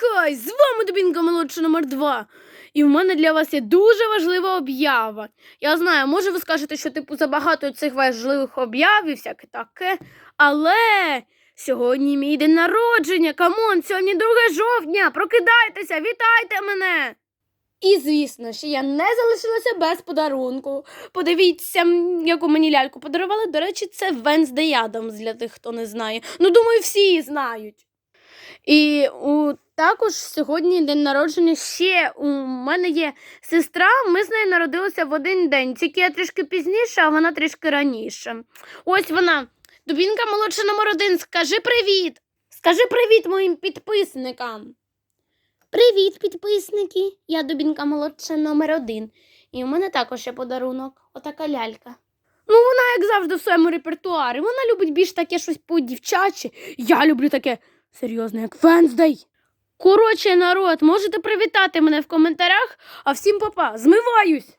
хай! З вами Дубінка молодша номер 2 І в мене для вас є дуже важлива об'ява. Я знаю, може ви скажете, що типу забагато цих важливих об'яв і всяке таке. Але сьогодні мій день народження. Камон, сьогодні 2 жовтня. Прокидайтеся, вітайте мене. І звісно, що я не залишилася без подарунку. Подивіться, яку мені ляльку подарували. До речі, це Wednesday Addams, для тих, хто не знає. Ну, думаю, всі знають. І у, також сьогодні день народження ще у мене є сестра, ми з нею народилися в один день, тільки я трішки пізніше, а вона трішки раніше. Ось вона. Дубінка молодша номер один. Скажи привіт. Скажи привіт моїм підписникам. Привіт, підписники. Я Дубінка молодша номер один. І у мене також є подарунок. Отака лялька. Ну, вона, як завжди, в своєму репертуарі. Вона любить більш таке щось по-дівчачі. Я люблю таке серйозне, як Венздей. Коротше, народ, можете привітати мене в коментарях, а всім папа, змиваюсь!